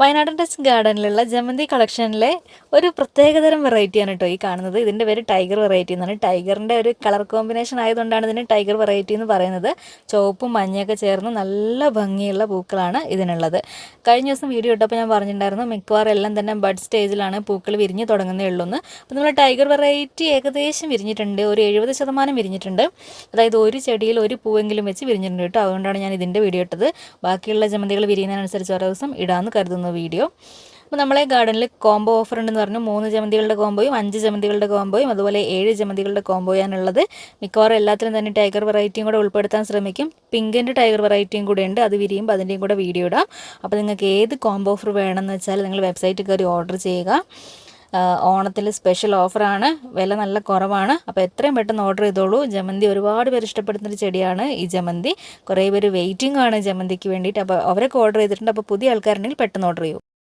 വയനാടൻ ടെസ്റ്റ് ഗാർഡനിലുള്ള ജമന്തി കളക്ഷനിലെ ഒരു പ്രത്യേകതരം വെറൈറ്റിയാണ് കേട്ടോ ഈ കാണുന്നത്. ഇതിന്റെ പേര് ടൈഗർ വെറൈറ്റി എന്നാണ്. ടൈഗറിന്റെ ഒരു കളർ കോമ്പിനേഷൻ ആയതുകൊണ്ടാണ് ഇതിന് ടൈഗർ വെറൈറ്റി എന്ന് പറയുന്നത്. ചുവപ്പും മഞ്ഞയൊക്കെ ചേർന്ന് നല്ല ഭംഗിയുള്ള പൂക്കളാണ് ഇതിനുള്ളത്. കഴിഞ്ഞ ദിവസം വീഡിയോ ഇട്ടപ്പോൾ ഞാൻ പറഞ്ഞിട്ടുണ്ടായിരുന്നു മിക്കവാറും എല്ലാം തന്നെ ബഡ് സ്റ്റേജിലാണ് പൂക്കൾ വിരിഞ്ഞ് തുടങ്ങുന്നേ ഉള്ളൂ എന്ന്. അപ്പോൾ നമ്മൾ ടൈഗർ വെറൈറ്റി ഏകദേശം വിരിഞ്ഞിട്ടുണ്ട് ഒരു എഴുപത് ശതമാനം വിരിഞ്ഞിട്ടുണ്ട്. അതായത് ഒരു ചെടിയിൽ ഒരു പൂവെങ്കിലും വെച്ച് വിരിഞ്ഞിട്ടുണ്ട് കേട്ടോ. അതുകൊണ്ടാണ് ഞാൻ ഇതിന്റെ വീഡിയോ ഇട്ടത്. ബാക്കിയുള്ള ജമന്തികൾ വിരിയുന്നതിനനുസരിച്ച് ഓരോ ദിവസം ഇടാമെന്ന് കരുതുന്നു. വീഡിയോ. അപ്പോൾ നമ്മളെ ഗാർഡനിൽ കോംബോ ഓഫർ ഉണ്ടെന്ന് പറഞ്ഞു. മൂന്ന് ജമന്തികളുടെ കോംബോയും അഞ്ച് ജമന്തികളുടെ കോംബോയും അതുപോലെ ഏഴ് ജമന്തികളുടെ കോംബോയാണുള്ളത്. മിക്കവാറും എല്ലാത്തിലും തന്നെ ടൈഗർ വെറൈറ്റിയും കൂടെ ഉൾപ്പെടുത്താൻ ശ്രമിക്കും. പിങ്കിന്റെ ടൈഗർ വെറൈറ്റിയും കൂടെ ഉണ്ട്. അത് വിരിയുമ്പോൾ അതിന്റെയും കൂടെ വീഡിയോ ഇടാം. അപ്പോൾ നിങ്ങൾക്ക് ഏത് കോംബോ ഓഫർ വേണമെന്ന് വെച്ചാൽ നിങ്ങൾ വെബ്സൈറ്റിൽ കയറി ഓർഡർ ചെയ്യുക. ഓണത്തിൽ സ്പെഷ്യൽ ഓഫറാണ് വില നല്ല കുറവാണ്. അപ്പോൾ എത്രയും പെട്ടെന്ന് ഓർഡർ ചെയ്തോളൂ. ജമന്തി ഒരുപാട് പേര് ഇഷ്ടപ്പെടുന്നൊരു ചെടിയാണ് ഈ ജമന്തി. കുറേ പേര് വെയിറ്റിംഗ് ആണ് ജമന്തിക്ക് വേണ്ടിയിട്ട്. അപ്പോൾ അവരൊക്കെ ഓർഡർ ചെയ്തിട്ടുണ്ട്. അപ്പോൾ പുതിയ ആൾക്കാരുണ്ടെങ്കിൽ പെട്ടെന്ന് ഓർഡർ ചെയ്യൂ.